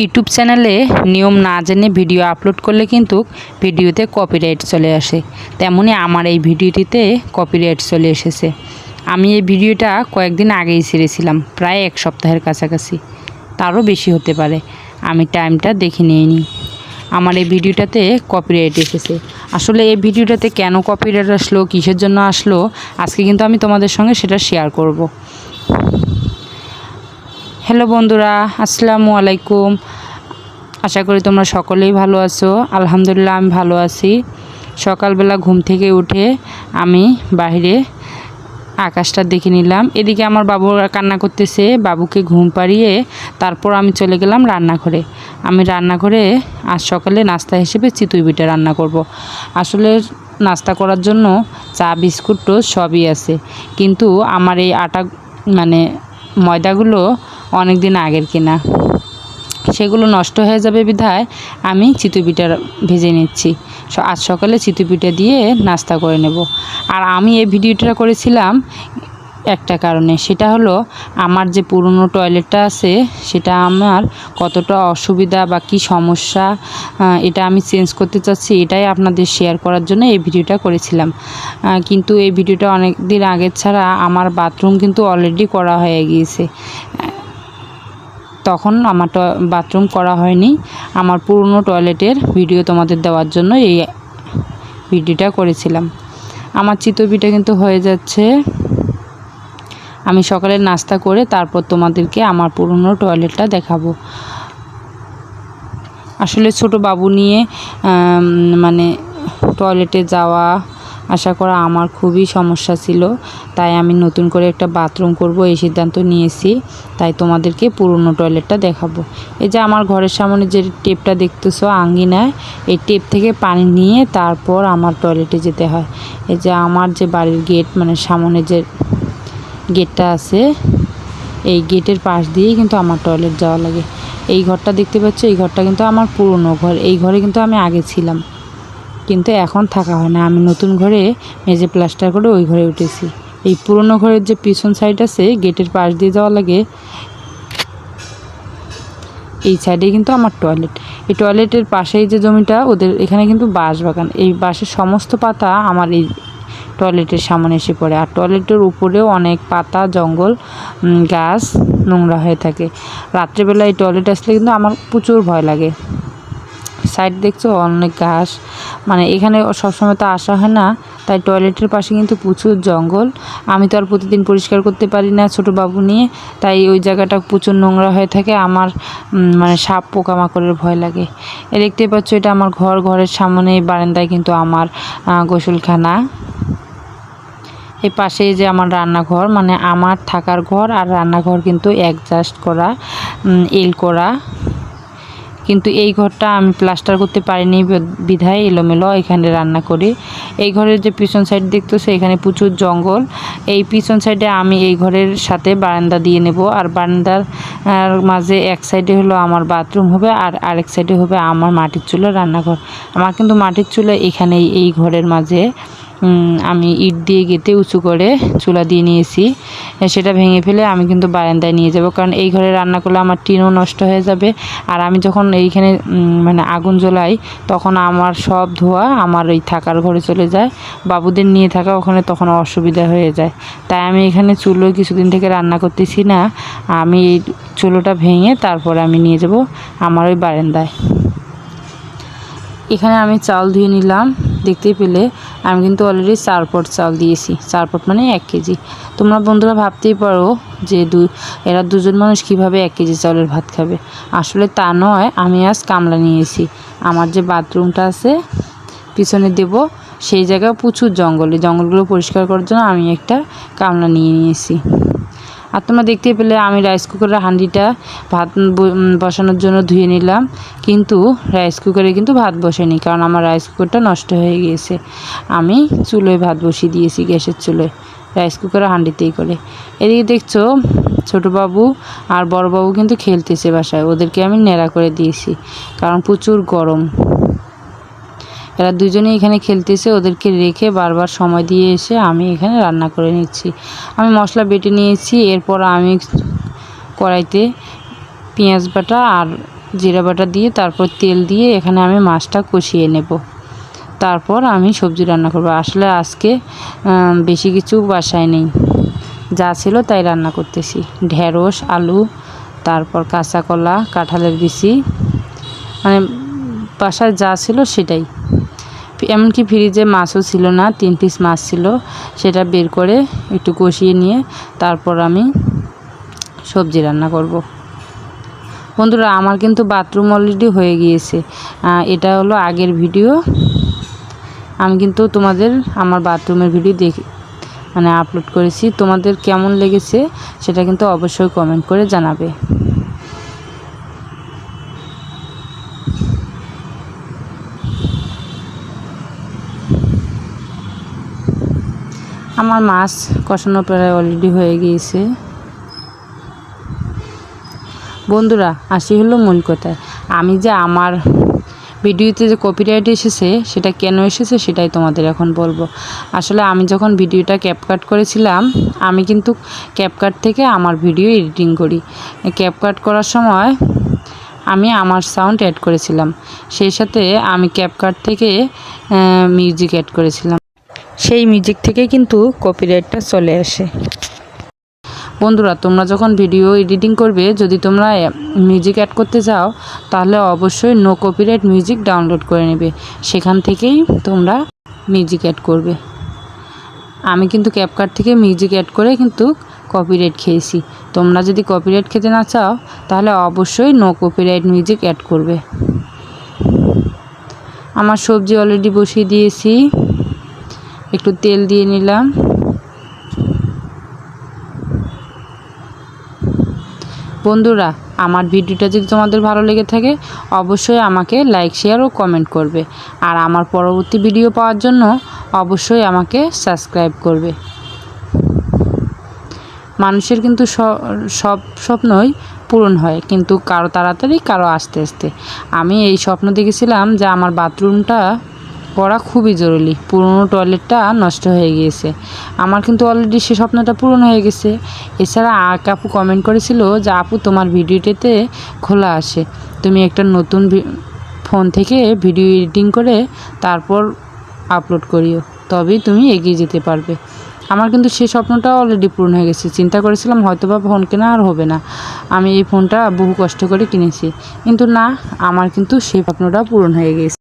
YouTube চ্যানেলে নিয়ম না জেনে ভিডিও আপলোড করলে কিন্তু ভিডিওতে কপিরাইট চলে আসে। তেমনি আমার এই ভিডিওটিতে কপিরাইট চলে এসেছে। আমি এই ভিডিওটা কয়েকদিন আগেই ছেড়েছিলাম, প্রায় এক সপ্তাহের কাছাকাছি। তারও বেশি হতে পারে, আমি টাইমটা দেখে নিইনি। আমার এই ভিডিওটাতে কপিরাইট এসেছে। আসলে এই ভিডিওটাতে কেন কপিরাইট আসলো, কিসের জন্য আসলো, আজকে কিন্তু আমি তোমাদের সঙ্গে সেটা শেয়ার করব। হ্যালো বন্ধুরা, আসসালামু আলাইকুম। আশা করি তোমরা সকলেই ভালো আছো। আলহামদুলিল্লাহ, আমি ভালো আছি। সকালবেলা ঘুম থেকে উঠে আমি বাইরে আকাশটা দেখে নিলাম। এদিকে আমার বাবু কান্না করতেছে, বাবুকে ঘুম পাড়িয়ে তারপর আমি চলে গেলাম রান্নাঘরে। আমি রান্নাঘরে আজ সকালে নাস্তা হিসেবে চিতুই পিঠা রান্না করব। আসলে নাস্তা করার জন্য চা, বিস্কুট সবই আছে। কিন্তু আমার এই আটা মানে ময়দাগুলো অনেক দিন আগের কেনা। সেগুলো নষ্ট হয়ে যাবে বিধায় আমি চিতই পিঠা ভেজে নিচ্ছি। আজ সকালে চিতই পিঠা দিয়ে নাস্তা করে নেব। আর আমি এই ভিডিওটা করেছিলাম একটা কারণে। সেটা হলো আমার যে পুরনো টয়লেটটা আছে, সেটা আমার কতটা অসুবিধা বা কী সমস্যা এটা আমি চেঞ্জ করতে চাচ্ছি, এটাই আপনাদের শেয়ার করার জন্য এই ভিডিওটা করেছিলাম। কিন্তু এই ভিডিওটা অনেক দিন আগের ছাড়া আমার বাথরুম কিন্তু অলরেডি করা হয়ে গিয়েছে। তখন আমার বাথরুম করা হয়নি। আমার পুরনো টয়লেটের ভিডিও তোমাদের দেওয়ার জন্য এই ভিডিওটা করেছিলাম। আমার চিতপিঠা কিন্তু হয়ে যাচ্ছে। আমি সকালে নাস্তা করে তারপর তোমাদেরকে আমার পুরনো টয়লেটটা দেখাবো। আসলে ছোট বাবু নিয়ে মানে টয়লেটে যাওয়া আশা করা আমার খুবই সমস্যা ছিল। তাই আমি নতুন করে একটা বাথরুম করব, এই সিদ্ধান্ত নিয়েছি। তাই তোমাদেরকে পুরনো টয়লেটটা দেখাবো। এই যে আমার ঘরের সামনে যে টেপটা দেখতেছো, আঙ্গিনায়, এই টেপ থেকে পানি নিয়ে তারপর আমার টয়লেটে যেতে হয়। এই যে আমার যে বাড়ির গেট মানে সামনে যে গেটটা আছে, এই গেটের পাশ দিয়েই কিন্তু আমার টয়লেট যাওয়া লাগে। এই ঘরটা দেখতে পাচ্ছ, এই ঘরটা কিন্তু আমার পুরনো ঘর। এই ঘরে কিন্তু আমি আগে ছিলাম। কিন্তু এখন থাকা হয় না। আমি নতুন ঘরে মেঝে প্লাস্টার করে ওই ঘরে উঠেছি। এই পুরনো ঘরের যে পিছন সাইড আছে, গেটের পাশ দিয়ে যাওয়া লাগে, এই সাইডে কিন্তু আমার টয়লেট এই টয়লেটের পাশেই যে জমিটা, ওদের এখানে কিন্তু বাঁশ বাগান। এই বাঁশের সমস্ত পাতা আমার এই টয়লেটের সামনে এসে পড়ে। আর টয়লেটের উপরেও অনেক পাতা, জঙ্গল গাছ নোংরা হয়ে থাকে। রাত্রেবেলা এই টয়লেট আসলে কিন্তু আমার প্রচুর ভয় লাগে। সাইড দেখছ? অনেক ঘাস। মানে এখানে সবসময় তো আসা হয় না। তাই টয়লেটের পাশে কিন্তু প্রচুর জঙ্গল। আমি তো আর প্রতিদিন পরিষ্কার করতে পারি না ছোটো বাবু নিয়ে। তাই ওই জায়গাটা প্রচুর নোংরা হয়ে থাকে। আমার মানে সাপ পোকামাকড়ের ভয় লাগে। এ দেখতে পাচ্ছ, এটা আমার ঘর। ঘরের সামনে বারান্দায় কিন্তু আমার গোসলখানা। এই পাশে যে আমার রান্নাঘর মানে আমার থাকার ঘর আর রান্নাঘর কিন্তু অ্যাডজাস্ট করা এল করা। কিন্তু এই ঘরটা আমি প্লাস্টার করতে পারিনি বিধায় এলোমেলো এখানে রান্না করি। এই ঘরের যে পিছন সাইড দেখতেছে, এখানে প্রচুর জঙ্গল। এই পিছন সাইডে আমি এই ঘরের সাথে বারান্দা দিয়ে নেব। আর বারান্দার মাঝে এক সাইডে হলো আমার বাথরুম হবে, আর আরেক সাইডে হবে আমার মাটির চুলা রান্নাঘর। আমার কিন্তু মাটির চুলা এখানেই, এই ঘরের মাঝে আমি ইট দিয়ে গেঁথে উঁচু করে চুলা দিয়ে নিয়েছি। সেটা ভেঙে ফেলে আমি কিন্তু বারান্দায় নিয়ে যাব। কারণ এই ঘরে রান্না করলে আমার টিনও নষ্ট হয়ে যাবে। আর আমি যখন এইখানে মানে আগুন জ্বলাই, তখন আমার সব ধোয়া আমার ওই থাকার ঘরে চলে যায়। বাবুদের নিয়ে থাকা ওখানে তখন অসুবিধা হয়ে যায়। তাই আমি এখানে চুলো কিছুদিন থেকে রান্না করতেছি না। আমি এই চুলোটা ভেঙে তারপরে আমি নিয়ে যাব আমার ওই বারান্দায়। এখানে আমি চাল ধুয়ে নিলাম দেখতে পেলে আমি কিন্তু অলরেডি চার পট চাল দিয়েছি। চার পট মানে এক কেজি। তোমরা বন্ধুরা ভাবতেই পারো যে দু, এরা দুজন মানুষ কীভাবে এক কেজি চাউলের ভাত খাবে। আসলে তা নয়, আমি আজ কামলা নিয়েছি। আমার যে বাথরুমটা আছে, পিছনে দেব, সেই জায়গায় প্রচুর জঙ্গল। জঙ্গলগুলো পরিষ্কার করার জন্য আমি একটা কামলা নিয়ে নিয়েছি। আর তোমরা দেখতে পেলে আমি রাইস কুকারের হাঁডিটা ভাত বসানোর জন্য ধুয়ে নিলাম। কিন্তু রাইস কুকারে কিন্তু ভাত বসেনি, কারণ আমার রাইস কুকারটা নষ্ট হয়ে গিয়েছে। আমি চুলোয় ভাত বসিয়ে দিয়েছি গ্যাসের চুলোয় রাইস কুকারের হাঁডিতেই করে। এদিকে দেখছ, ছোটো বাবু আর বড় বাবু কিন্তু খেলতেছে বাসায়, ওদেরকে আমি নেড়া করে দিয়েছি, কারণ প্রচুর গরম। এরা দুজনেই এখানে খেলতেছে, ওদেরকে রেখে বারবার সময় দিয়ে এসে আমি এখানে রান্না করে নিচ্ছি। আমি মশলা বেটে নিয়েছি, এরপর আমি কড়াইতে পেঁয়াজ বাটা আর জিরা বাটা দিয়ে তারপর তেল দিয়ে এখানে আমি মাছটা কষিয়ে নেব। তারপর আমি সবজি রান্না করব। আসলে আজকে বেশি কিছু বাসায় নেই। যা ছিল তাই রান্না করতেছি। ঢেঁড়স, আলু, তারপর কাঁচা কলা, কাঁঠালের বিচি মানে বাসায় যা ছিল সেটাই। এমনকি ফ্রিজে মাছও ছিল না, তিন পিস মাছ ছিল। সেটা বের করে একটু কষিয়ে নিয়ে তারপর আমি সবজি রান্না করব। বন্ধুরা, আমার কিন্তু বাথরুম অলরেডি হয়ে গিয়েছে। এটা হলো আগের ভিডিও। আমি কিন্তু তোমাদের আমার বাথরুমের ভিডিও দেখি মানে আপলোড করেছি। তোমাদের কেমন লেগেছে সেটা কিন্তু অবশ্যই কমেন্ট করে জানাবে। আমার মাছ কষানো প্রায় অলরেডি হয়ে গিয়েছে। বন্ধুরা, আসি হলো মূল কথায়। আমি যে আমার ভিডিওতে যে কপিরাইট এসেছে, সেটা কেন এসেছে সেটাই তোমাদের এখন বলব। আসলে আমি যখন ভিডিওটা ক্যাপকাট করেছিলাম, আমি কিন্তু ক্যাপকাট থেকে আমার ভিডিও এডিটিং করি। ক্যাপকাট করার সময় আমি আমার সাউন্ড অ্যাড করেছিলাম। সেই সাথে আমি ক্যাপকাট থেকে মিউজিক অ্যাড করেছিলাম। সেই মিউজিক থেকে কিন্তু কপিরাইটটা চলে আসে। বন্ধুরা, তোমরা যখন ভিডিও এডিটিং করবে, যদি তোমরা মিউজিক অ্যাড করতে চাও, তাহলে অবশ্যই নো কপিরাইট মিউজিক ডাউনলোড করে নেবে। সেখান থেকেই তোমরা মিউজিক অ্যাড করবে। আমি কিন্তু ক্যাপকাট থেকে মিউজিক অ্যাড করে কিন্তু কপিরাইট খেয়েছি। তোমরা যদি কপিরাইট খেতে না চাও, তাহলে অবশ্যই নো কপিরাইট মিউজিক অ্যাড করবে। আমার সবজি অলরেডি বসিয়ে দিয়েছি। একটু তেল দিয়ে নিলাম। বন্ধুরা, আমার ভিডিওটা যদি তোমাদের ভালো লেগে থাকে, অবশ্যই আমাকে লাইক শেয়ার ও কমেন্ট করবে। আর আমার পরবর্তী ভিডিও পাওয়ার জন্য অবশ্যই আমাকে সাবস্ক্রাইব করবে। মানুষের কিন্তু সব স্বপ্নই পূরণ হয়, কিন্তু কারও তাড়াতাড়ি, কারও আস্তে আস্তে। আমি এই স্বপ্ন দেখেছিলাম যে আমার বাথরুমটা করা খুবই জরুরি। পুরনো টয়লেটটা নষ্ট হয়ে গিয়েছে। আমার কিন্তু অলরেডি সে স্বপ্নটা পূরণ হয়ে গেছে। এছাড়া এক আপু কমেন্ট করেছিল যে, আপু, তোমার ভিডিওটিতে খোলা আসে তুমি একটা নতুন ফোন থেকে ভিডিও এডিটিং করে তারপর আপলোড করিও। তবেই তুমি এগিয়ে যেতে পারবে। আমার কিন্তু সেই স্বপ্নটা অলরেডি পূরণ হয়ে গেছে। চিন্তা করেছিলাম হয়তো বা ফোন কেনা আর হবে না। আমি এই ফোনটা বহু কষ্ট করে কিনেছি। কিন্তু না, আমার কিন্তু সেই স্বপ্নটা পূরণ হয়ে গেছে।